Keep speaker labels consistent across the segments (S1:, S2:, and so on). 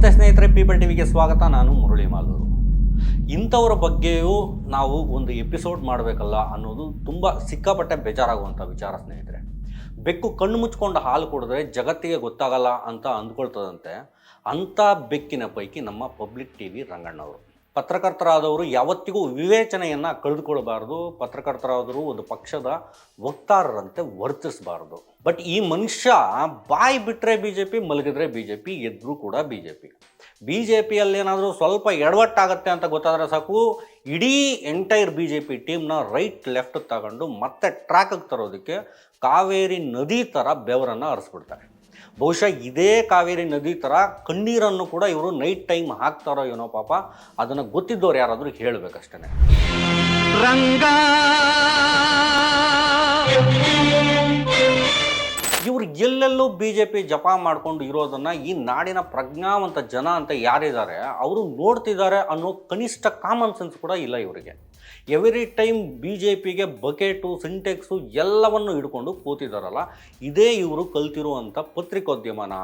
S1: ನಮಸ್ತೆ ಸ್ನೇಹಿತರೆ ಪೀಪಲ್ ಟಿವಿಗೆ ಸ್ವಾಗತ. ನಾನು ಮುರಳಿ ಮಾಲೂರು ಇಂಥವ್ರ ಬಗ್ಗೆಯೂ ನಾವು ಒಂದು ಎಪಿಸೋಡ್ ಮಾಡಬೇಕಲ್ಲ ಅನ್ನೋದು ತುಂಬ ಸಿಕ್ಕಾಪಟ್ಟೆ ಬೇಜಾರಾಗುವಂಥ ವಿಚಾರ ಸ್ನೇಹಿತರೆ. ಬೆಕ್ಕು ಕಣ್ಣು ಮುಚ್ಕೊಂಡು ಹಾಲು ಕುಡಿದ್ರೆ ಜಗತ್ತಿಗೆ ಗೊತ್ತಾಗಲ್ಲ ಅಂತ ಅಂದ್ಕೊಳ್ತದಂತೆ ಅಂಥ ಬೆಕ್ಕಿನ ಪೈಕಿ ನಮ್ಮ ಪಬ್ಲಿಕ್ ಟಿ ವಿ ರಂಗಣ್ಣವರು. ಪತ್ರಕರ್ತರಾದವರು ಯಾವತ್ತಿಗೂ ವಿವೇಚನೆಯನ್ನು ಕಳೆದುಕೊಳ್ಬಾರ್ದು. ಪತ್ರಕರ್ತರಾದರೂ ಒಂದು ಪಕ್ಷದ ವಕ್ತಾರರಂತೆ ವರ್ತಿಸಬಾರ್ದು. ಬಟ್ ಈ ಮನುಷ್ಯ ಬಾಯಿ ಬಿಟ್ಟರೆ ಬಿ ಜೆ ಪಿ ಮಲಗಿದ್ರೆ ಬಿ ಜೆ ಪಿ ಎದ್ರೂ ಕೂಡ B J P B J ಪಿಯಲ್ಲಿ ಏನಾದರೂ ಸ್ವಲ್ಪ ಎಡವಟ್ಟಾಗತ್ತೆ ಅಂತ ಗೊತ್ತಾದರೆ ಸಾಕು, ಇಡೀ ಎಂಟೈರ್ ಬಿ ಜೆ ಪಿ ಟೀಮ್ನ ರೈಟ್ ಲೆಫ್ಟ್ ತಗೊಂಡು ಮತ್ತೆ ಟ್ರ್ಯಾಕಿಗೆ ತರೋದಕ್ಕೆ ಕಾವೇರಿ ನದಿ ಥರ ಬೆವರನ್ನು ಹರಿಸ್ಬಿಡ್ತಾರೆ. ಬಹುಶಃ ಇದೇ ಕಾವೇರಿ ನದಿ ಥರ ಕಣ್ಣೀರನ್ನು ಕೂಡ ಇವರು ನೈಟ್ ಟೈಮ್ ಹಾಕ್ತಾರೋ ಏನೋ ಪಾಪ, ಅದನ್ನು ಗೊತ್ತಿದ್ದವ್ರು ಯಾರಾದರೂ ಹೇಳಬೇಕಷ್ಟೇ
S2: ರಂಗ.
S1: ಇವ್ರು ಎಲ್ಲೆಲ್ಲೂ ಬಿ ಜೆ ಪಿ ಜಪ ಮಾಡ್ಕೊಂಡು ಇರೋದನ್ನು ಈ ನಾಡಿನ ಪ್ರಜ್ಞಾವಂತ ಜನ ಅಂತ ಯಾರಿದ್ದಾರೆ, ಅವರು ನೋಡ್ತಿದ್ದಾರೆ ಅನ್ನೋ ಕನಿಷ್ಠ ಕಾಮನ್ ಸೆನ್ಸ್ ಕೂಡ ಇಲ್ಲ ಇವರಿಗೆ. ಎವ್ರಿ ಟೈಮ್ ಬಿ ಜೆ ಪಿಗೆ ಬಕೆಟು ಸಿಂಟೆಕ್ಸು ಎಲ್ಲವನ್ನು ಹಿಡ್ಕೊಂಡು ಕೂತಿದ್ದಾರಲ್ಲ ಇದೇ ಇವರು ಕಲ್ತಿರುವಂಥ ಪತ್ರಿಕೋದ್ಯಮನ.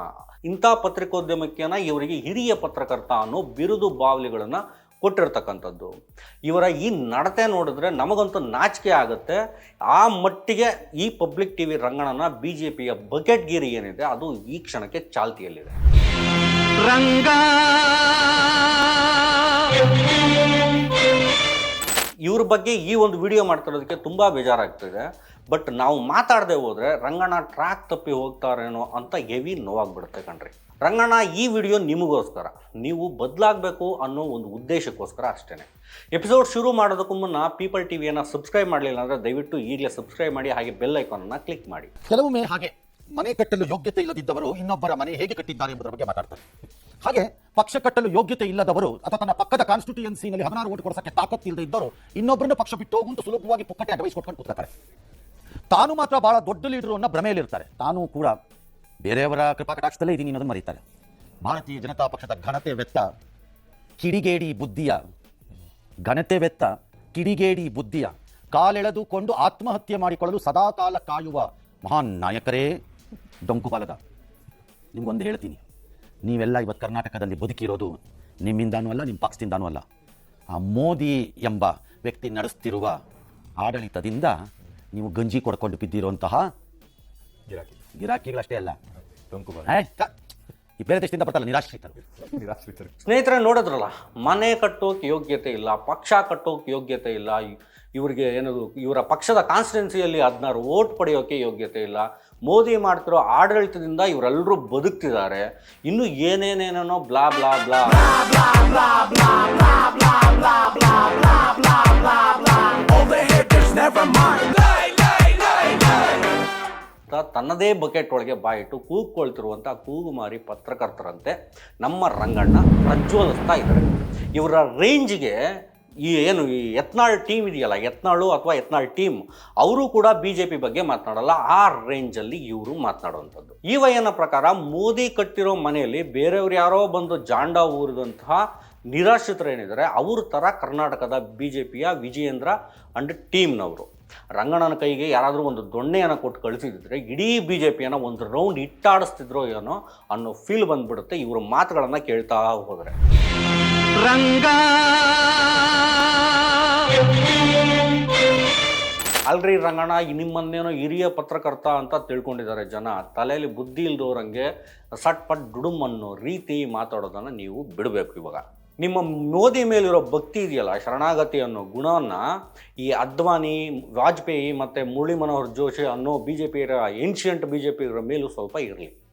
S1: ಇಂಥ ಪತ್ರಿಕೋದ್ಯಮಕ್ಕೇನ ಇವರಿಗೆ ಹಿರಿಯ ಪತ್ರಕರ್ತ ಅನ್ನೋ ಬಿರುದು ಬಾವಲಿಗಳನ್ನು ಕೊಟ್ಟಿರ್ತಕ್ಕಂಥದ್ದು. ಇವರ ಈ ನಡತೆ ನೋಡಿದ್ರೆ ನಮಗಂತೂ ನಾಚಿಕೆ ಆಗುತ್ತೆ. ಆ ಮಟ್ಟಿಗೆ ಈ ಪಬ್ಲಿಕ್ ಟಿ ವಿ ರಂಗಣನ ಬಿ ಜೆ ಪಿಯ ಬಕೆಟ್ಗಿರಿ ಏನಿದೆ ಅದು ಈ ಕ್ಷಣಕ್ಕೆ ಚಾಲ್ತಿಯಲ್ಲಿದೆ.
S2: ರಂಗ!
S1: ಇವ್ರ ಬಗ್ಗೆ ಈ ಒಂದು ವಿಡಿಯೋ ಮಾಡ್ತಿರೋದಕ್ಕೆ ತುಂಬ ಬೇಜಾರಾಗ್ತಿದೆ. ಬಟ್ ನಾವು ಮಾತಾಡದೆ ಹೋದರೆ ರಂಗಣ್ಣ ಟ್ರ್ಯಾಕ್ ತಪ್ಪಿ ಹೋಗ್ತಾರೇನೋ ಅಂತ ಹೆವಿ ನೋವಾಗ್ಬಿಡುತ್ತೆ ಕಣ್ರಿ. ರಂಗಣ್ಣ, ಈ ವಿಡಿಯೋ ನಿಮಗೋಸ್ಕರ. ನೀವು ಬದಲಾಗಬೇಕು ಅನ್ನೋ ಒಂದು ಉದ್ದೇಶಕ್ಕೋಸ್ಕರ ಅಷ್ಟೇ ಎಪಿಸೋಡ್ ಶುರು ಮಾಡೋದಕ್ಕೂ ಮುನ್ನ ಪೀಪಲ್ ಟಿವಿಯನ್ನು ಸಬ್ಸ್ಕ್ರೈಬ್ ಮಾಡಲಿಲ್ಲ ಅಂದರೆ ದಯವಿಟ್ಟು ಈಗಲೇ ಸಬ್ಸ್ಕ್ರೈಬ್ ಮಾಡಿ, ಹಾಗೆ ಬೆಲ್ ಐಕಾನನ್ನು ಕ್ಲಿಕ್ ಮಾಡಿ.
S3: ಕೆಲವೊಮ್ಮೆ ಹಾಗೆ ಮನೆ ಕಟ್ಟಲು ಯೋಗ್ಯತೆ ಇಲ್ಲದಿದ್ದವರು ಇನ್ನೊಬ್ಬರ ಮನೆ ಹೇಗೆ ಕಟ್ಟಿದ್ದಾರೆ ಎಂಬುದರ ಬಗ್ಗೆ ಮಾತಾಡ್ತಾರೆ. ಹಾಗೆ ಪಕ್ಷ ಕಟ್ಟಲು ಯೋಗ್ಯತೆ ಇಲ್ಲದವರು ಅಥವಾ ತನ್ನ ಪಕ್ಕದ ಕಾನ್ಸ್ಟಿಟ್ಯೂಯನ್ಸಿನಲ್ಲಿ ಹದಿನಾರು ಓಟ್ ಕೊಡಿಸೋಕ್ಕೆ ತಾಕತ್ತಿಲ್ಲದೆ ಇದ್ದರು ಇನ್ನೊಬ್ಬರನ್ನು ಪಕ್ಷ ಬಿಟ್ಟು ಹೋಗುವಂತ ಸುಲಭವಾಗಿ ಪುಕ್ಕಟ್ಟೆ ಅಡ್ವೈಸ್ ಕೊಟ್ಕೊಂಡು ಕೂತ್ಕೊತಾರೆ ತಾನು ಮಾತ್ರ ಬಹಳ ದೊಡ್ಡ ಲೀಡರು ಅನ್ನೋ ಭ್ರಮೆಯಲ್ಲಿರ್ತಾರೆ. ತಾನು ಕೂಡ ಬೇರೆಯವರ ಕೃಪಾ ಕಟಾಕ್ಷದಲ್ಲೇ ಇದೀನಿ ಅನ್ನೋದನ್ನು ಮರೀತಾರೆ. ಭಾರತೀಯ ಜನತಾ ಪಕ್ಷದ ಘನತೆ ವೆತ್ತ ಕಿಡಿಗೇಡಿ ಬುದ್ಧಿಯ. ಘನತೆ ವೆತ್ತ ಕಿಡಿಗೇಡಿ ಬುದ್ಧಿಯ. ಕಾಲೆಳೆದುಕೊಂಡು ಆತ್ಮಹತ್ಯೆ ಮಾಡಿಕೊಳ್ಳಲು ಸದಾಕಾಲ ಕಾಯುವ ಮಹಾನ್ ನಾಯಕರೇ ಡೊಂಕು ಬಾಲದ ನಿಮ್ಗೊಂದು ಹೇಳ್ತೀನಿ. ನೀವೆಲ್ಲ ಇವತ್ತು ಕರ್ನಾಟಕದಲ್ಲಿ ಬದುಕಿರೋದು ನಿಮ್ಮಿಂದಾನೂ ಅಲ್ಲ ನಿಮ್ಮ ಪಕ್ಷದಿಂದಾನೂ ಅಲ್ಲ. ಆ ಮೋದಿ ಎಂಬ ವ್ಯಕ್ತಿ ನಡೆಸ್ತಿರುವ ಆಡಳಿತದಿಂದ ನೀವು ಗಂಜಿ ಕೊಡ್ಕೊಂಡು ಬಿದ್ದಿರುವಂತಹ ಗಿರಾಕಿಗಳಷ್ಟೇ ಅಲ್ಲ. ಏ, ಈ ಬೇರೆ ದೇಶದಿಂದ ಬರ್ತಾರಲ್ಲ ನಿರಾಶ್ರಿತರು.
S1: ಸ್ನೇಹಿತರೆ ನೋಡಿದ್ರಲ್ಲ ಮನೆ ಕಟ್ಟೋಕೆ ಯೋಗ್ಯತೆ ಇಲ್ಲ ಪಕ್ಷ ಕಟ್ಟೋಕೆ ಯೋಗ್ಯತೆ ಇಲ್ಲ ಇವರಿಗೆ ಇವ್ರಿಗೆ ಏನದು ಇವರ ಪಕ್ಷದ ಕಾನ್ಸ್ಟಿಟ್ಯೂನ್ಸಿಯಲ್ಲಿ ಹದಿನಾರು ಓಟ್ ಪಡೆಯೋಕೆ ಯೋಗ್ಯತೆ ಇಲ್ಲ. ಮೋದಿ ಮಾಡ್ತಿರೋ ಆಡಳಿತದಿಂದ ಇವರೆಲ್ಲರೂ ಬದುಕ್ತಿದ್ದಾರೆ. ಇನ್ನು ಏನೇನೇನೇನೋ ಬ್ಲಾ ಬ್ಲಾ ಬ್ಲಾ. ಅಂತ ತನ್ನದೇ ಬಕೆಟ್ ಒಳಗೆ ಬಾಯಿಟ್ಟು ಕೂಗ್ಕೊಳ್ತಿರುವಂಥ ಕೂಗುಮಾರಿ ಪತ್ರಕರ್ತರಂತೆ ನಮ್ಮ ರಂಗಣ್ಣ ಪ್ರಜ್ವಲಿಸ್ತಾ ಇದ್ದಾರೆ. ಇವರ ರೇಂಜ್ಗೆ ಈ ಏನು ಈ ಯತ್ನಾಳ್ ಟೀಮ್ ಇದೆಯಲ್ಲ, ಯತ್ನಾಳು ಅಥವಾ ಯತ್ನಾಳ್ ಟೀಮ್, ಅವರು ಕೂಡ ಬಿ ಜೆ ಪಿ ಬಗ್ಗೆ ಮಾತನಾಡಲ್ಲ. ಆ ರೇಂಜಲ್ಲಿ ಇವರು ಮಾತನಾಡುವಂಥದ್ದು. ಈ ವಯನ ಪ್ರಕಾರ ಮೋದಿ ಕಟ್ಟಿರೋ ಮನೆಯಲ್ಲಿ ಬೇರೆಯವ್ರು ಯಾರೋ ಬಂದು ಜಾಂಡ ಊರಿದಂತಹ ನಿರಾಶ್ರಿತರು ಏನಿದ್ದಾರೆ, ಅವ್ರ ಥರ ಕರ್ನಾಟಕದ ಬಿ ಜೆ ಪಿಯ ವಿಜಯೇಂದ್ರ ಅಂಡ್ ಟೀಮ್ನವರು. ರಂಗಣ್ಣನ ಕೈಗೆ ಯಾರಾದರೂ ಒಂದು ದೊಣ್ಣೆಯನ್ನು ಕೊಟ್ಟು ಕಳಿಸಿದ್ರೆ ಇಡೀ ಬಿ ಜೆ ಪಿಯನ್ನು ಒಂದು ರೌಂಡ್ ಇಟ್ಟಾಡಿಸ್ತಿದ್ರೋ ಏನೋ ಅನ್ನೋ ಫೀಲ್ ಬಂದ್ಬಿಡುತ್ತೆ. ಇವ್ರ ಮಾತುಗಳನ್ನು ಕೇಳ್ತಾ ಹೋದರೆ.
S2: ರಂಗ!
S1: ಅಲ್ರಿ ರಂಗಣ್ಣ ಈ ನಿಮ್ಮನ್ನೇನೋ ಹಿರಿಯ ಪತ್ರಕರ್ತ ಅಂತ ತಿಳ್ಕೊಂಡಿದ್ದಾರೆ ಜನ. ತಲೆಯಲ್ಲಿ ಬುದ್ಧಿ ಇಲ್ದೋರಂಗೆ ಸಟ್ ಪಟ್ ಡುಡುಮ್ ಅನ್ನೋ ರೀತಿ ಮಾತಾಡೋದನ್ನು ನೀವು ಬಿಡಬೇಕು ಇವಾಗ. ನಿಮ್ಮ ಮೋದಿ ಮೇಲಿರೋ ಭಕ್ತಿ ಇದೆಯಲ್ಲ ಶರಣಾಗತಿ ಅನ್ನೋ ಗುಣವನ್ನು ಈ ಅದ್ವಾನಿ, ವಾಜಪೇಯಿ ಮತ್ತು ಮುರಳಿ ಮನೋಹರ್ ಜೋಶಿ ಅನ್ನೋ ಬಿ ಜೆ ಪಿಯರ ಏನ್ಷಿಯಂಟ್ ಬಿ ಜೆ ಪಿ ಮೇಲೂ ಸ್ವಲ್ಪ ಇರಲಿ.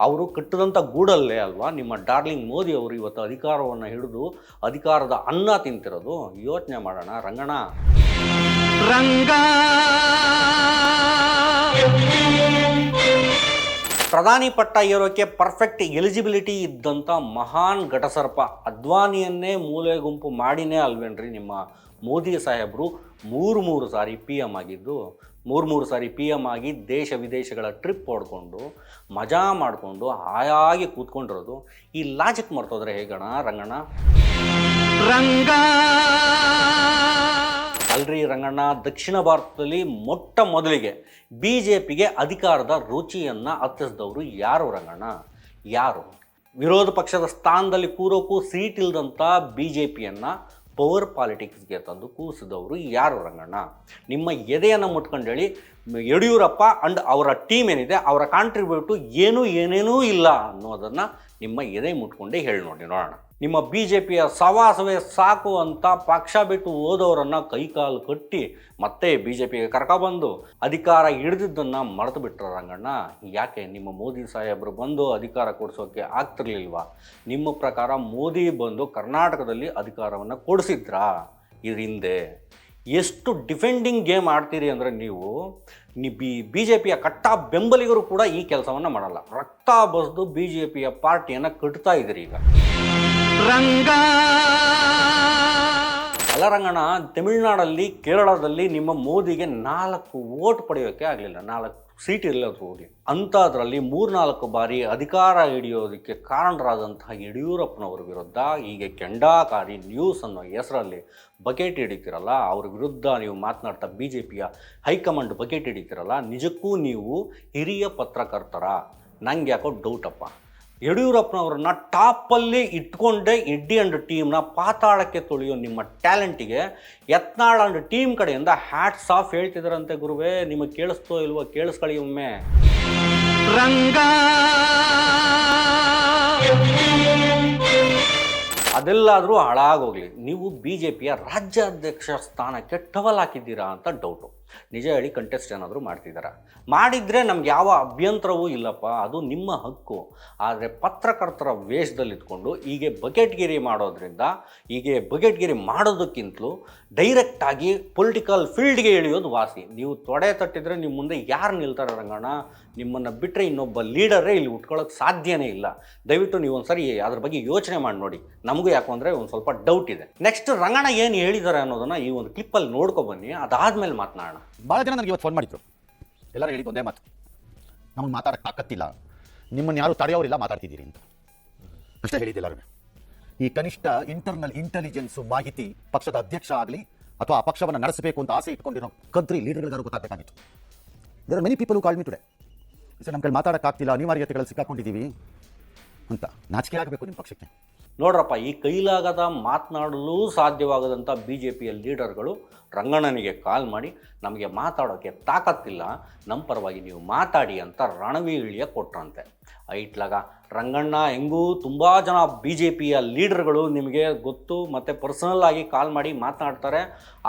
S1: ಅವರು ಕಟ್ಟಿದಂಥ ಗೂಡಲ್ಲೇ ಅಲ್ವಾ, ನಿಮ್ಮ ಡಾರ್ಲಿಂಗ್ ಮೋದಿ ಅವರು ಇವತ್ತು ಅಧಿಕಾರವನ್ನು ಹಿಡಿದು ಅಧಿಕಾರದ ಅನ್ನ ತಿಂತಿರೋದು. ಯೋಚನೆ ಮಾಡೋಣ, ರಂಗಣ್ಣ.
S2: ರಂಗ.
S1: ಪ್ರಧಾನಿ ಪಟ್ಟ ಪರ್ಫೆಕ್ಟ್ ಎಲಿಜಿಬಿಲಿಟಿ ಇದ್ದಂಥ ಮಹಾನ್ ಘಟಸರ್ಪ ಅದ್ವಾನಿಯನ್ನೇ ಮೂಲೆ ಗುಂಪು ಮಾಡಿನೇ ಅಲ್ವೇನ್ರಿ ನಿಮ್ಮ ಮೋದಿ ಸಾಹೇಬರು? ಮೂರು ಮೂರು ಸಾರಿ ಪಿ ಎಂ ಆಗಿದ್ದು, ಮೂರು ಮೂರು ಸಾರಿ ಪಿ ಎಂ ಆಗಿ ದೇಶ ವಿದೇಶಗಳ ಟ್ರಿಪ್ ಹೊಡ್ಕೊಂಡು, ಮಜಾ ಮಾಡಿಕೊಂಡು, ಹಾಯಾಗಿ ಕೂತ್ಕೊಂಡಿರೋದು. ಈ ಲಾಜಿಕ್ ಮರ್ತೋದ್ರೆ ಹೇಗಣ ರಂಗಣ್ಣ?
S2: ರಂಗ
S1: ಅಲ್ರಿ ರಂಗಣ್ಣ ದಕ್ಷಿಣ ಭಾರತದಲ್ಲಿ ಮೊಟ್ಟ ಮೊದಲಿಗೆ ಬಿ ಜೆ ಪಿಗೆ ಅಧಿಕಾರದ ರುಚಿಯನ್ನು ಹತ್ತಿಸಿದವರು ಯಾರು ರಂಗಣ್ಣ? ಯಾರು? ವಿರೋಧ ಪಕ್ಷದ ಸ್ಥಾನದಲ್ಲಿ ಕೂರೋಕ್ಕೂ ಸೀಟ್ ಇಲ್ಲದಂಥ ಬಿ ಜೆ ಪಿಯನ್ನು ಪವರ್ ಪಾಲಿಟಿಕ್ಸ್ಗೆ ತಂದು ಕೂಸಿದವರು ಯಾರು ರಂಗಣ್ಣ? ನಿಮ್ಮ ಎದೆಯನ್ನು ಮುಟ್ಕೊಂಡು ಹೇಳಿ ಯಡಿಯೂರಪ್ಪ ಅಂಡ್ ಅವರ ಟೀಮ್ ಏನಿದೆ, ಅವರ ಕಾಂಟ್ರಿಬ್ಯೂಟು ಏನೂ ಏನೇನೂ ಇಲ್ಲ ಅನ್ನೋದನ್ನು ನಿಮ್ಮ ಎದೆ ಮುಟ್ಕೊಂಡೇ ಹೇಳಿ ನೋಡಿ ನೋಡೋಣ. ನಿಮ್ಮ ಬಿ ಜೆ ಪಿಯ ಸವಾಸವೇ ಸಾಕು ಅಂತ ಪಕ್ಷ ಬಿಟ್ಟು ಹೋದವರನ್ನು ಕೈಕಾಲು ಕಟ್ಟಿ ಮತ್ತೆ ಬಿ ಜೆ ಪಿಗೆ ಕರ್ಕೊಬಂದು ಅಧಿಕಾರ ಹಿಡಿದಿದ್ದನ್ನು ಮರೆತು ಬಿಟ್ರ ರಂಗಣ್ಣ, ಯಾಕೆ ನಿಮ್ಮ ಮೋದಿ ಸಾಹೇಬರು ಬಂದು ಅಧಿಕಾರ ಕೊಡಿಸೋಕ್ಕೆ ಆಗ್ತಿರ್ಲಿಲ್ವಾ? ನಿಮ್ಮ ಪ್ರಕಾರ ಮೋದಿ ಬಂದು ಕರ್ನಾಟಕದಲ್ಲಿ ಅಧಿಕಾರವನ್ನು ಕೊಡಿಸಿದ್ರಾ? ಇದರಿಂದೆ. ಎಷ್ಟು ಡಿಫೆಂಡಿಂಗ್ ಗೇಮ್ ಆಡ್ತೀರಿ ಅಂದರೆ ನೀವು ನಿ ಬಿ ಬಿ ಜೆ ಪಿಯ ಕಟ್ಟ ಬೆಂಬಲಿಗರು ಕೂಡ ಈ ಕೆಲಸವನ್ನು ಮಾಡಲ್ಲ. ರಕ್ತ ಬಸ್ದು ಬಿ ಜೆ ಪಿಯ ಪಾರ್ಟಿಯನ್ನು ಕಟ್ತಾ ಇದ್ದೀರಿ ಈಗ.
S2: ರಂಗ.
S1: ಅಲರಂಗಣ ತಮಿಳುನಾಡಲ್ಲಿ ಕೇರಳದಲ್ಲಿ ನಿಮ್ಮ ಮೋದಿಗೆ ನಾಲ್ಕು ವೋಟ್ ಪಡೆಯೋಕ್ಕೆ ಆಗಲಿಲ್ಲ. ನಾಲ್ಕು ಸೀಟ್ ಇರಲಿಲ್ಲ ಹೋಗಿ. ಅಂಥದ್ರಲ್ಲಿ ಮೂರ್ನಾಲ್ಕು ಬಾರಿ ಅಧಿಕಾರ ಹಿಡಿಯೋದಕ್ಕೆ ಕಾರಣರಾದಂತಹ ಯಡಿಯೂರಪ್ಪನವ್ರ ವಿರುದ್ಧ ಹೀಗೆ ಕೆಂಡಾಕಾರಿ ನ್ಯೂಸ್ ಅನ್ನೋ ಹೆಸರಲ್ಲಿ ಬಕೆಟ್ ಹಿಡಿತೀರಲ್ಲ, ಅವ್ರ ವಿರುದ್ಧ ನೀವು ಮಾತನಾಡ್ತಾ ಬಿ ಜೆ ಪಿಯ ಹೈಕಮಾಂಡ್ ಬಕೆಟ್ ಹಿಡಿತೀರಲ್ಲ, ನಿಜಕ್ಕೂ ನೀವು ಹಿರಿಯ ಪತ್ರಕರ್ತರ. ನಂಗೆ ಯಾಕೋ ಡೌಟಪ್ಪ ಯಡಿಯೂರಪ್ಪನವ್ರನ್ನ ಟಾಪಲ್ಲಿ ಇಟ್ಕೊಂಡೇ ಇಡ್ಡಿ ಅಂಡ್ ಟೀಮ್ನ ಪಾತಾಳಕ್ಕೆ ತುಳಿಯೋ ನಿಮ್ಮ ಟ್ಯಾಲೆಂಟಿಗೆ ಯತ್ನಾಳ್ ಅಂಡ್ ಟೀಮ್ ಕಡೆಯಿಂದ ಹ್ಯಾಟ್ಸ್ ಆಫ್ ಹೇಳ್ತಿದ್ದಾರಂತೆ ಗುರುವೇ. ನಿಮಗೆ ಕೇಳಿಸ್ತೋ ಇಲ್ವೋ ಕೇಳಿಸ್ಕೊಳ್ಳಿ ಒಮ್ಮೆ.
S2: ರಂಗ.
S1: ಅದೆಲ್ಲಾದರೂ ಹಾಳಾಗೋಗ್ಲಿ. ನೀವು ಬಿ ಜೆ ಪಿಯ ರಾಜ್ಯಾಧ್ಯಕ್ಷ ಸ್ಥಾನಕ್ಕೆ ಟವಲ್ ಹಾಕಿದ್ದೀರಾ ಅಂತ ಡೌಟು ನಿಜ ಹೇಳಿ ಕಂಟೆಸ್ಟ್ ಏನಾದರೂ ಮಾಡ್ತಿದ್ದಾರೆ ಮಾಡಿದರೆ ನಮ್ಗೆ ಯಾವ ಅಭ್ಯಂತರವೂ ಇಲ್ಲಪ್ಪ, ಅದು ನಿಮ್ಮ ಹಕ್ಕು. ಆದರೆ ಪತ್ರಕರ್ತರ ವೇಷದಲ್ಲಿ ಇದ್ಕೊಂಡು ಹೀಗೆ ಬಕೆಟ್ಗಿರಿ ಮಾಡೋದ್ರಿಂದ, ಹೀಗೆ ಬಕೆಟ್ಗಿರಿ ಮಾಡೋದಕ್ಕಿಂತಲೂ ಡೈರೆಕ್ಟಾಗಿ ಪೊಲಿಟಿಕಲ್ ಫೀಲ್ಡ್ಗೆ ಇಳಿಯೋದು ವಾಸಿ. ನೀವು ತೊಡೆ ತಟ್ಟಿದ್ರೆ ನಿಮ್ಮ ಮುಂದೆ ಯಾರು ನಿಲ್ತಾರೆ ರಂಗಣ್ಣ? ನಿಮ್ಮನ್ನು ಬಿಟ್ಟರೆ ಇನ್ನೊಬ್ಬ ಲೀಡರೇ ಇಲ್ಲಿ ಉಟ್ಕೊಳ್ಳೋಕೆ ಸಾಧ್ಯನೇ ಇಲ್ಲ. ದಯವಿಟ್ಟು ನೀವು ಒಂದ್ಸರಿ ಅದ್ರ ಬಗ್ಗೆ ಯೋಚನೆ ಮಾಡಿ ನೋಡಿ. ನಮಗೂ ಯಾಕೋ ಅಂದರೆ ಒಂದು ಸ್ವಲ್ಪ ಡೌಟ್ ಇದೆ. ನೆಕ್ಸ್ಟ್ ರಂಗಣ್ಣ ಏನು ಹೇಳಿದ್ದಾರೆ ಅನ್ನೋದನ್ನು ಈ ಒಂದು ಕ್ಲಿಪ್ಪಲ್ಲಿ ನೋಡ್ಕೊಬನ್ನಿ ಅದಾದಮೇಲೆ ಮಾತನಾಡೋಣ.
S3: ಭಾಳ ಜನ ನನಗೆ ಇವತ್ತು ಫೋನ್ ಮಾಡಿದ್ರು. ಎಲ್ಲರೂ ಹೇಳಿದ್ದು ಒಂದೇ ಮಾತು. ನಮಗೆ ಮಾತಾಡಕ್ಕೆ ತಾಕತ್ತಿಲ್ಲ. ನಿಮ್ಮನ್ನು ಯಾರು ತಡೆಯೋರಿಲ್ಲ ಮಾತಾಡ್ತಿದ್ದೀರಿ ಅಂತ. ಅಷ್ಟೇ ಹೇಳಿದ್ದೆ ಎಲ್ಲರೂ ಈ ಕನಿಷ್ಠ ಇಂಟರ್ನಲ್ ಇಂಟೆಲಿಜೆನ್ಸ್ ಮಾಹಿತಿ ಪಕ್ಷದ ಅಧ್ಯಕ್ಷ ಆಗಲಿ ಅಥವಾ ಆ ಪಕ್ಷವನ್ನು ನಡೆಸಬೇಕು ಅಂತ ಆಸೆ ಇಟ್ಕೊಂಡಿರೋ ಕಂತ್ರಿ ಲೀಡರ್ಗಳಿಗಾರು ಗೊತ್ತಾಗಬೇಕಾಗಿತ್ತು. ಇದರ many people call me today sir ನಮ್ಮ ಕೈ ಮಾತಾಡೋಕ್ಕಾಗ್ತಿಲ್ಲ ಅನಿವಾರ್ಯತೆಗಳಲ್ಲಿ ಸಿಕ್ಕಾಕೊಂಡಿದ್ದೀವಿ ಅಂತ. ನಾಚಿಕೆ ಆಗಬೇಕು ನಿಮ್ಮ ಪಕ್ಷಕ್ಕೆ.
S1: ನೋಡ್ರಪ್ಪ, ಈ ಕೈಲಾಗದ ಮಾತನಾಡಲು ಸಾಧ್ಯವಾಗದಂಥ ಬಿ ಜೆ ಪಿಯ ಲೀಡರ್ಗಳು ರಂಗಣ್ಣನಿಗೆ ಕಾಲ್ ಮಾಡಿ, ನಮಗೆ ಮಾತಾಡೋಕ್ಕೆ ತಾಕತ್ತಿಲ್ಲ ನಮ್ಮ ಪರವಾಗಿ ನೀವು ಮಾತಾಡಿ ಅಂತ ರಣವೀಳ್ಯ ಕೊಟ್ರಂತೆ. ಐಟ್ಲಾಗ, ರಂಗಣ್ಣ, ಹೆಂಗೂ ತುಂಬ ಜನ ಬಿ ಜೆ ಪಿಯ ಲೀಡರ್ಗಳು ನಿಮಗೆ ಗೊತ್ತು ಮತ್ತು ಪರ್ಸನಲ್ ಆಗಿ ಕಾಲ್ ಮಾಡಿ ಮಾತನಾಡ್ತಾರೆ.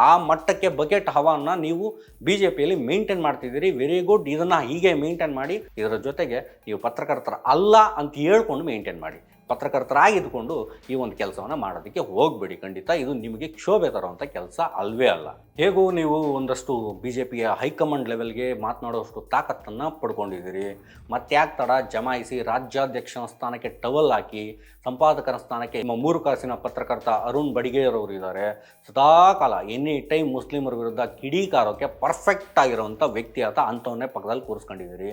S1: ಆ ಮಟ್ಟಕ್ಕೆ ಬಕೆಟ್ ಹವಾನ ನೀವು ಬಿ ಜೆ ಪಿಯಲ್ಲಿ ಮೇಂಟೈನ್ ಮಾಡ್ತಿದ್ದೀರಿ, ವೆರಿ ಗುಡ್, ಇದನ್ನು ಹೀಗೆ ಮೇಂಟೈನ್ ಮಾಡಿ, ಇದರ ಜೊತೆಗೆ ನೀವು ಪತ್ರಕರ್ತರ ಅಲ್ಲ ಅಂತ ಹೇಳ್ಕೊಂಡು ಮೇಂಟೈನ್ ಮಾಡಿ. ಪತ್ರಕರ್ತರಾಗಿದ್ದುಕೊಂಡು ಈ ಒಂದು ಕೆಲಸವನ್ನು ಮಾಡೋದಕ್ಕೆ ಹೋಗಬೇಡಿ. ಖಂಡಿತ ಇದು ನಿಮಗೆ ಕ್ಷೋಭೆ ತರುವಂಥ ಕೆಲಸ ಅಲ್ವೇ ಅಲ್ಲ. ಹೇಗೂ ನೀವು ಒಂದಷ್ಟು ಬಿ ಜೆ ಪಿಯ ಹೈಕಮಾಂಡ್ ಲೆವೆಲ್ಗೆ ಮಾತನಾಡುವಷ್ಟು ತಾಕತ್ತನ್ನು ಪಡ್ಕೊಂಡಿದ್ದೀರಿ. ಮತ್ತ್ಯಾಕೆ ತಡ ಜಮಾಯಿಸಿ ರಾಜ್ಯಾಧ್ಯಕ್ಷನ ಸ್ಥಾನಕ್ಕೆ ಟವಲ್ ಹಾಕಿ ಸಂಪಾದಕರ ಸ್ಥಾನಕ್ಕೆ ನಿಮ್ಮ ಮೂರು ಕಾಸಿನ ಪತ್ರಕರ್ತ ಅರುಣ್ ಬಡಿಗೇರವರು ಇದ್ದಾರೆ. ಸದಾಕಾಲ ಎನಿ ಟೈಮ್ ಮುಸ್ಲಿಮರ ವಿರುದ್ಧ ಕಿಡಿಕಾರೋಕ್ಕೆ ಪರ್ಫೆಕ್ಟ್ ಆಗಿರುವಂಥ ವ್ಯಕ್ತಿ ಆತ ಅಂಥವನ್ನೇ ಪಕ್ಕದಲ್ಲಿ ಕೂರಿಸ್ಕೊಂಡಿದ್ದೀರಿ.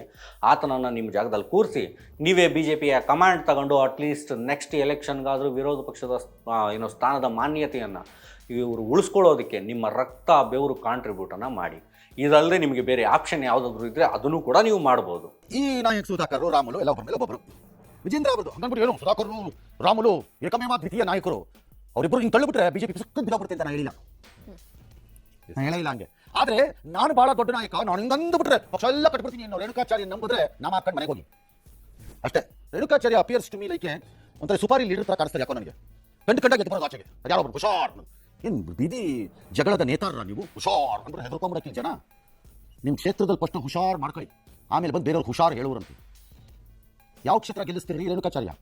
S1: ಆತನನ್ನು ನಿಮ್ಮ ಜಾಗದಲ್ಲಿ ಕೂರಿಸಿ ನೀವೇ ಬಿ ಜೆ ಪಿಯ ಕಮಾಂಡ್ ತಗೊಂಡು ಅಟ್ಲೀಸ್ಟ್ ನೆಕ್ಸ್ಟ್ ಎಲೆಕ್ಷನ್ಗಾದರೂ ವಿರೋಧ ಪಕ್ಷದ ಏನೋ ಸ್ಥಾನದ ಮಾನ್ಯತೆಯನ್ನು ಇವರು ಉಳಿಸ್ಕೊಳ್ಳೋದಕ್ಕೆ ನಿಮ್ಮ ರಕ್ತ ಬೆವರು ಕಾಂಟ್ರಿಬ್ಯೂಟನ್ನು ಮಾಡಿ. ಇದಲ್ಲದೆ ನಿಮಗೆ ಬೇರೆ ಆಪ್ಷನ್ ಯಾವುದಾದ್ರೂ ಇದ್ದರೆ ಅದನ್ನು ಕೂಡ ನೀವು ಮಾಡ್ಬೋದು.
S3: ಈ ನಾಯಕ ಸುಧಾಕರ್, ರಾಮುಲು, ಎಲ್ಲ ಒಬ್ಬರ ಒಬ್ಬರು ವಿಜೇಂದ್ರ ಅವರು ಹಂಗನ್ಬಿಟ್ಟು ಏನು ಸುಧಾಕರ್ ರಾಮುಲು ಏಕಮೇವ ದ್ವಿತೀಯ ನಾಯಕರು. ಅವರಿಬ್ಬರು ಹಿಂಗೆ ತಳ್ಳಿಬಿಟ್ರೆ ಬಿಜೆಪಿ ಸುಕ್ಕ ಬಿಡೋಗ್ಬಿಡುತ್ತೆ ಅಂತ ನಾನು ಹೇಳಿಲ್ಲ. ನಾನು ಹೇಳಿಲ್ಲ ಹಂಗೆ. ಆದರೆ ನಾನು ಭಾಳ ದೊಡ್ಡ ನಾಯಕ, ನಾನು ಹಿಂಗೆ ಅಂದ್ಬಿಟ್ರೆ ಪಕ್ಷ ಎಲ್ಲ ಕಟ್ಬಿಡ್ತೀನಿ ಅನ್ನೋ ರೇಣುಕಾಚಾರ್ಯ ನಂಬಿದ್ರೆ ನಮ್ಮ ಹಾಕೊಂಡು ಮನೆಗೆ ಹೋಗಿ. ಅಷ್ಟೇ. Renukacharya appears to me like ಒಂಥರ ಸುಪಾರಿ ಲೀಡರ್ ತರ ಕಾಣಿಸ್ತಾರೆ ಯಾಕೋ ನನಗೆ ಕಂಡು ಕಂಡಾಗ ಎದ್ದು ಆಚೆಗೆ. ಅದು ಹುಷಾರ್. ಏನು ಬೀದಿ ಜಗಳದ ನೇತಾರ ನೀವು? ಹುಷಾರ್. ಅಂದ್ರೆ ಹೆದರ್ಕೊಂಬಿಡಕ್ಕೆ ಜನ. ನಿಮ್ಮ ಕ್ಷೇತ್ರದಲ್ಲಿ ಫಸ್ಟ್ ಹುಷಾರ್ ಮಾಡ್ಕೊಳ್ಳಿ. ಆಮೇಲೆ ಬಂದು ಬೇರೆಯವ್ರು ಹುಷಾರ್ ಹೇಳುವರಂತೆ. ಯಾವ ಕ್ಷೇತ್ರ ಗೆಲ್ಲಿಸ್ತೀರಿ? ರೇಣುಕಾಚಾರ್ಯ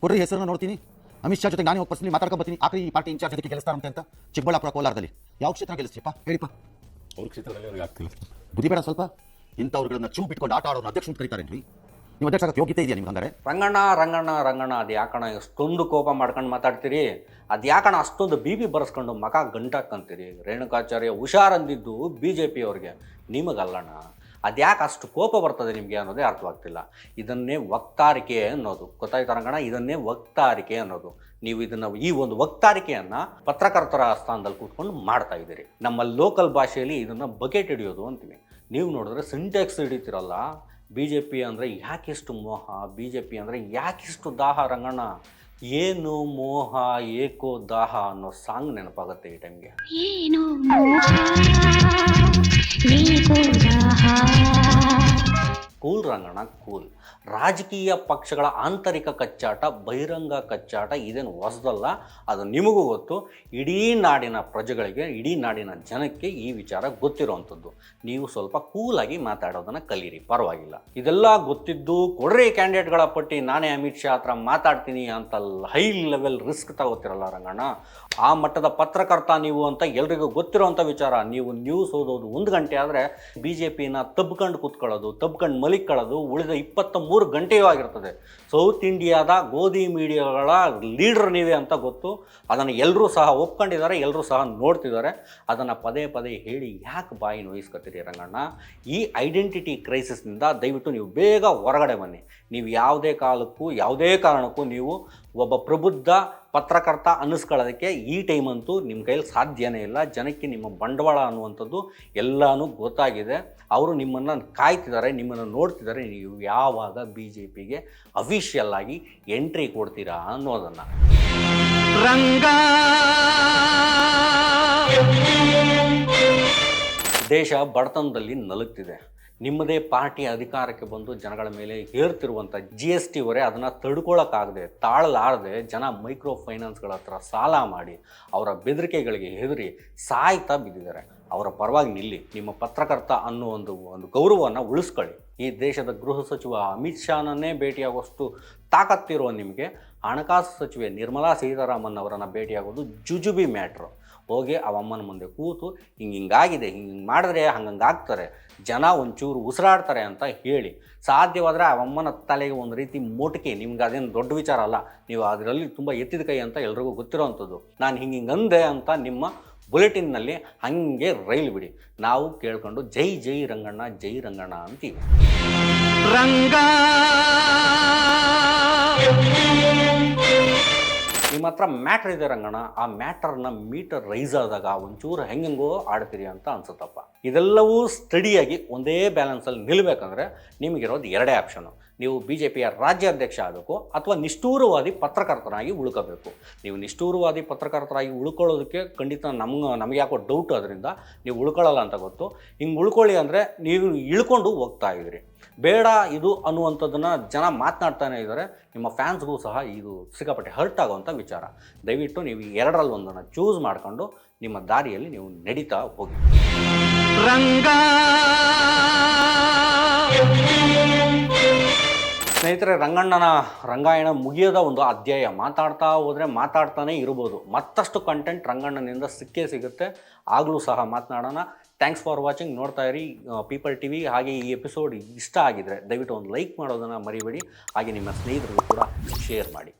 S3: ಕೊಡ್ರಿ ಹೆಸರನ್ನ ನೋಡ್ತೀನಿ. ಅಮಿತ್ ಶಾ ಜೊತೆ ನಾನು ಹೋಗಿ ಪರ್ಸನಲಿ ಮಾತಾಡ್ಕೊಂಡು ಬರ್ತೀನಿ. ಆಕ್ರಿ ಈ ಪಾರ್ಟಿ ಇನ್ಚಾರ್ಜ್ ಅದಕ್ಕೆ ಗೆಲ್ಲಿಸ್ತಾರಂತೆ ಅಂತ ಚಿಕ್ಕಬಳ್ಳಾಪುರ ಕೋಲಾರದಲ್ಲಿ. ಯಾವ ಕ್ಷೇತ್ರ ಗೆಲ್ಲಿಸ್ತೀಪ್ಪ ಹೇಳಿಪ್ಪ.
S4: ಅವ್ರ ಕ್ಷೇತ್ರದಲ್ಲಿ ಅವ್ರಿಗೆ ಆಗ್ತಿಲ್ಲ.
S3: ಬುದ್ಧಿ ಬೇಡ ಸ್ವಲ್ಪ. ಇಂಥವ್ರುಗಳನ್ನ ಚೂ ಬಿಟ್ಕೊಂಡು ಆಟ ಆಡೋರು ಅಧ್ಯಕ್ಷ ಕರೀತಾರೇನ್ರಿ ನೀವು ಅಧ್ಯಕ್ಷ ಯೋಗ್ಯತೆ ಇದೆಯಾ ನಿಮ್ಗೆ ಹಂಗಾರೆ?
S1: ರಂಗಣ್ಣ ರಂಗಣ್ಣ ರಂಗಣ್ಣ, ಅದು ಯಾಕಣ ಎಷ್ಟೊಂದು ಕೋಪ ಮಾಡ್ಕೊಂಡು ಮಾತಾಡ್ತೀರಿ? ಅದು ಯಾಕಣ ಅಷ್ಟೊಂದು ಬಿ ಬಿ ಬರೆಸ್ಕೊಂಡು ಮಕ ಗಂಟಾಕಂತೀರಿ ರೇಣುಕಾಚಾರ್ಯ ಹುಷಾರಂದಿದ್ದು ಬಿ ಜೆ ಪಿಯವ್ರಿಗೆ ನಿಮಗಲ್ಲಣ್ಣ, ಅದು ಯಾಕೆ ಅಷ್ಟು ಕೋಪ ಬರ್ತದೆ ನಿಮಗೆ ಅನ್ನೋದೇ ಅರ್ಥವಾಗ್ತಿಲ್ಲ. ಇದನ್ನೇ ವಕ್ತಾರಿಕೆ ಅನ್ನೋದು. ಗೊತ್ತಾಯ್ತು ರಂಗಣ್ಣ? ಇದನ್ನೇ ವಕ್ತಾರಿಕೆ ಅನ್ನೋದು. ನೀವು ಇದನ್ನು ಈ ಒಂದು ವಕ್ತಾರಿಕೆಯನ್ನು ಪತ್ರಕರ್ತರ ಸ್ಥಾನದಲ್ಲಿ ಕೂತ್ಕೊಂಡು ಮಾಡ್ತಾ ಇದ್ದೀರಿ. ನಮ್ಮ ಲೋಕಲ್ ಭಾಷೆಯಲ್ಲಿ ಇದನ್ನು ಬಕೆಟ್ ಹಿಡಿಯೋದು ಅಂತೀವಿ. ನೀವು ನೋಡಿದ್ರೆ ಸಿಂಟ್ಯಾಕ್ಸ್ ಹಿಡಿತೀರಲ್ಲ? ಬಿ ಜೆ ಪಿ ಅಂದರೆ ಯಾಕಿಷ್ಟು ಮೋಹ? ಬಿ ಜೆ ಪಿ ಅಂದರೆ ಯಾಕಿಷ್ಟು ದಾಹ ರಂಗಣ್ಣ? ಏನು ಮೋಹ, ಏಕೋ ದಾಹ ಅನ್ನೋ ಸಾಂಗ್ ನೆನಪಾಗುತ್ತೆ ಈ ಟೈಮ್ಗೆ.
S5: ಏನು ಮೋಹ? ಏಕೋ ದಾಹ?
S1: ಕೂಲ್ ರಂಗಣ ಕೂಲ್ ರಾಜಕೀಯ ಪಕ್ಷಗಳ ಆಂತರಿಕ ಕಚ್ಚಾಟ, ಬಹಿರಂಗ ಕಚ್ಚಾಟ ಇದೇನು ಹೊಸದಲ್ಲ, ಅದು ನಿಮಗೂ ಗೊತ್ತು. ಇಡೀ ನಾಡಿನ ಪ್ರಜೆಗಳಿಗೆ, ಇಡೀ ನಾಡಿನ ಜನಕ್ಕೆ ಈ ವಿಚಾರ ಗೊತ್ತಿರುವಂಥದ್ದು. ನೀವು ಸ್ವಲ್ಪ ಕೂಲಾಗಿ ಮಾತಾಡೋದನ್ನು ಕಲೀರಿ, ಪರವಾಗಿಲ್ಲ. ಇದೆಲ್ಲ ಗೊತ್ತಿದ್ದು ಕೊಡ್ರಿ ಕ್ಯಾಂಡಿಡೇಟ್ಗಳ ಪಟ್ಟಿ, ನಾನೇ ಅಮಿತ್ ಶಾ ಹತ್ರ ಮಾತಾಡ್ತೀನಿ ಅಂತ ಹೈ ಲೆವೆಲ್ ರಿಸ್ಕ್ ತಗೋತಿರಲ್ಲ ರಂಗಣ್ಣ. ಆ ಮಟ್ಟದ ಪತ್ರಕರ್ತ ನೀವು ಅಂತ ಎಲ್ರಿಗೂ ಗೊತ್ತಿರೋವಂಥ ವಿಚಾರ. ನೀವು ನ್ಯೂಸ್ ಓದೋದು ಒಂದು ಗಂಟೆ ಆದರೆ ಬಿ ಜೆ ಪಿನ ತಬ್ಕೊಂಡು ಕೂತ್ಕೊಳ್ಳೋದು, ತಬ್ಕೊಂಡು ಮಲಿಕೊಳ್ಳೋದು ಉಳಿದ ಇಪ್ಪತ್ತ ಮೂರು ಗಂಟೆಯೂ ಆಗಿರ್ತದೆ. ಸೌತ್ ಇಂಡಿಯಾದ ಗೋಧಿ ಮೀಡಿಯಾಗಳ ಲೀಡರ್ ನೀವೇ ಅಂತ ಗೊತ್ತು. ಅದನ್ನು ಎಲ್ಲರೂ ಸಹ ಒಪ್ಕೊಂಡಿದ್ದಾರೆ ಎಲ್ಲರೂ ಸಹ ನೋಡ್ತಿದ್ದಾರೆ. ಅದನ್ನು ಪದೇ ಪದೇ ಹೇಳಿ ಯಾಕೆ ಬಾಯಿ ನೋಯಿಸ್ಕೊತೀರಿ ರಂಗಣ್ಣ? ಈ ಐಡೆಂಟಿಟಿ ಕ್ರೈಸಿಸ್ನಿಂದ ದಯವಿಟ್ಟು ನೀವು ಬೇಗ ಹೊರಗಡೆ ಬನ್ನಿ. ನೀವು ಯಾವುದೇ ಕಾಲಕ್ಕೂ, ಯಾವುದೇ ಕಾರಣಕ್ಕೂ ನೀವು ಒಬ್ಬ ಪ್ರಬುದ್ಧ ಪತ್ರಕರ್ತ ಅನ್ನಿಸ್ಕೊಳ್ಳೋದಕ್ಕೆ ಈ ಟೈಮಂತೂ ನಿಮ್ಮ ಕೈಯಲ್ಲಿ ಸಾಧ್ಯನೇ ಇಲ್ಲ. ಜನಕ್ಕೆ ನಿಮ್ಮ ಬಂಡವಾಳ ಅನ್ನುವಂಥದ್ದು ಎಲ್ಲನೂ ಗೊತ್ತಾಗಿದೆ. ಅವರು ನಿಮ್ಮನ್ನು ಕಾಯ್ತಿದ್ದಾರೆ, ನಿಮ್ಮನ್ನು ನೋಡ್ತಿದ್ದಾರೆ. ನೀವು ಯಾವಾಗ ಬಿ ಜೆ ಪಿಗೆ ಅಫಿಷಿಯಲ್ ಆಗಿ ಎಂಟ್ರಿ ಕೊಡ್ತೀರಾ ಅನ್ನೋದನ್ನು.
S2: ರಂಗ.
S1: ದೇಶ ಬಡತನದಲ್ಲಿ ನಲುಗ್ತಿದೆ. ನಿಮ್ಮದೇ ಪಾರ್ಟಿ ಅಧಿಕಾರಕ್ಕೆ ಬಂದು ಜನಗಳ ಮೇಲೆ ಹೇರ್ತಿರುವಂಥ ಜಿ ಎಸ್ ಟಿ ಅದನ್ನು ತಡ್ಕೊಳಕ್ಕಾಗದೆ, ತಾಳಲಾರದೆ ಜನ ಮೈಕ್ರೋ ಫೈನಾನ್ಸ್ಗಳ ಹತ್ರ ಸಾಲ ಮಾಡಿ ಅವರ ಬೆದರಿಕೆಗಳಿಗೆ ಹೆದರಿ ಸಾಯ್ತಾ ಬಿದ್ದಿದ್ದಾರೆ. ಅವರ ಪರವಾಗಿ ನಿಲ್ಲಿ, ನಿಮ್ಮ ಪತ್ರಕರ್ತ ಅನ್ನೋ ಒಂದು ಒಂದು ಗೌರವವನ್ನು ಉಳಿಸ್ಕೊಳ್ಳಿ. ಈ ದೇಶದ ಗೃಹ ಸಚಿವ ಅಮಿತ್ ಶಾನನ್ನೇ ಭೇಟಿಯಾಗುವಷ್ಟು ತಾಕತ್ತಿರುವ ನಿಮಗೆ ಹಣಕಾಸು ಸಚಿವೆ ನಿರ್ಮಲಾ ಸೀತಾರಾಮನ್ ಅವರನ್ನು ಭೇಟಿಯಾಗೋದು ಜುಜುಬಿ ಮ್ಯಾಟ್ರು. ಹೋಗಿ ಅವಮ್ಮನ ಮುಂದೆ ಕೂತು ಹಿಂಗೆ ಹಿಂಗಾಗಿದೆ ಹಿಂಗೆ ಹಿಂಗೆ ಮಾಡಿದ್ರೆ ಹಂಗಂಗೆ ಆಗ್ತಾರೆ, ಜನ ಒಂಚೂರು ಉಸಿರಾಡ್ತಾರೆ ಅಂತ ಹೇಳಿ. ಸಾಧ್ಯವಾದರೆ ಅವಮ್ಮನ ತಲೆಗೆ ಒಂದು ರೀತಿ ಮೋಟಿಕೆ, ನಿಮ್ಗೆ ಅದೇನು ದೊಡ್ಡ ವಿಚಾರ ಅಲ್ಲ, ನೀವು ಅದರಲ್ಲಿ ತುಂಬ ಎತ್ತಿದ ಕೈ ಅಂತ ಎಲ್ರಿಗೂ ಗೊತ್ತಿರೋವಂಥದ್ದು ನಾನು ಹಿಂಗೆ ಹಿಂಗೆ ಅಂದೆ ಅಂತ ನಿಮ್ಮ ಬುಲೆಟಿನ್ನಲ್ಲಿ ಹಾಗೆ ರೈಲ್ ಬಿಡಿ. ನಾವು ಕೇಳ್ಕೊಂಡು ಜೈ ಜೈ ರಂಗಣ್ಣ ಜೈ ರಂಗಣ್ಣ ಅಂತೀವಿ.
S2: ರಂಗ
S1: ನಿಮ್ಮ ಹತ್ರ ಮ್ಯಾಟ್ರ್ ಇದೆ ರಂಗಣ ಆ ಮ್ಯಾಟರ್ನ ಮೀಟರ್ ರೈಸ್ ಆದಾಗ ಒಂಚೂರು ಹೆಂಗೆಂಗೋ ಆಡ್ತೀರಿ ಅಂತ ಅನ್ಸುತ್ತಪ್ಪ. ಇದೆಲ್ಲವೂ ಸ್ಟಡಿಯಾಗಿ ಒಂದೇ ಬ್ಯಾಲೆನ್ಸಲ್ಲಿ ನಿಲ್ಲಬೇಕಂದ್ರೆ ನಿಮಗಿರೋದು ಎರಡೇ ಆಪ್ಷನು ನೀವು ಬಿ ಜೆ ಪಿಯ ರಾಜ್ಯಾಧ್ಯಕ್ಷ ಆಗಬೇಕು ಅಥವಾ ನಿಷ್ಠೂರವಾದಿ ಪತ್ರಕರ್ತನಾಗಿ ಉಳ್ಕೋಬೇಕು. ನೀವು ನಿಷ್ಠೂರವಾದಿ ಪತ್ರಕರ್ತರಾಗಿ ಉಳ್ಕೊಳ್ಳೋದಕ್ಕೆ ಖಂಡಿತ ನಮ್ಗೆ, ನಮಗೆ ಯಾಕೋ ಡೌಟ್ ಅದರಿಂದ ನೀವು ಉಳ್ಕೊಳ್ಳಲ್ಲ ಅಂತ ಗೊತ್ತು. ಹಿಂಗೆ ಉಳ್ಕೊಳ್ಳಿ ಅಂದರೆ ನೀವು ಇಳ್ಕೊಂಡು ಹೋಗ್ತಾ ಇದ್ದೀರಿ ಬೇಡ ಇದು ಅನ್ನುವಂಥದ್ದನ್ನು ಜನ ಮಾತನಾಡ್ತಾನೆ ಇದ್ದಾರೆ. ನಿಮ್ಮ ಫ್ಯಾನ್ಸ್ಗೂ ಸಹ ಇದು ಸಿಕ್ಕಾಪಟ್ಟೆ ಹರ್ಟ್ ಆಗುವಂಥ ವಿಚಾರ. ದಯವಿಟ್ಟು ನೀವು ಎರಡರಲ್ಲಿ ಒಂದನ್ನು ಚೂಸ್ ಮಾಡಿಕೊಂಡು ನಿಮ್ಮ ದಾರಿಯಲ್ಲಿ ನೀವು ನಡೀತಾ ಹೋಗಿ.
S2: ರಂಗ
S1: ಸ್ನೇಹಿತರೆ, ರಂಗಣ್ಣನ ರಂಗಾಯಣ ಮುಗಿಯದ ಒಂದು ಅಧ್ಯಾಯ. ಮಾತಾಡ್ತಾ ಹೋದರೆ ಮಾತಾಡ್ತಾನೆ ಇರ್ಬೋದು. ಮತ್ತಷ್ಟು ಕಂಟೆಂಟ್ ರಂಗಣ್ಣನಿಂದ ಸಿಕ್ಕೇ ಸಿಗುತ್ತೆ. ಆಗಲೂ ಸಹ ಮಾತನಾಡೋಣ. ಥ್ಯಾಂಕ್ಸ್ ಫಾರ್ ವಾಚಿಂಗ್ ನೋಡ್ತಾ ಇರಿ ಪೀಪಲ್ ಟಿ ವಿ ಹಾಗೆ ಈ ಎಪಿಸೋಡ್ ಇಷ್ಟ ಆಗಿದ್ರೆ ದಯವಿಟ್ಟು ಒಂದು ಲೈಕ್ ಮಾಡೋದನ್ನು ಮರಿಬೇಡಿ. ಹಾಗೆ ನಿಮ್ಮ ಸ್ನೇಹಿತರಿಗೂ ಕೂಡ ಶೇರ್ ಮಾಡಿ.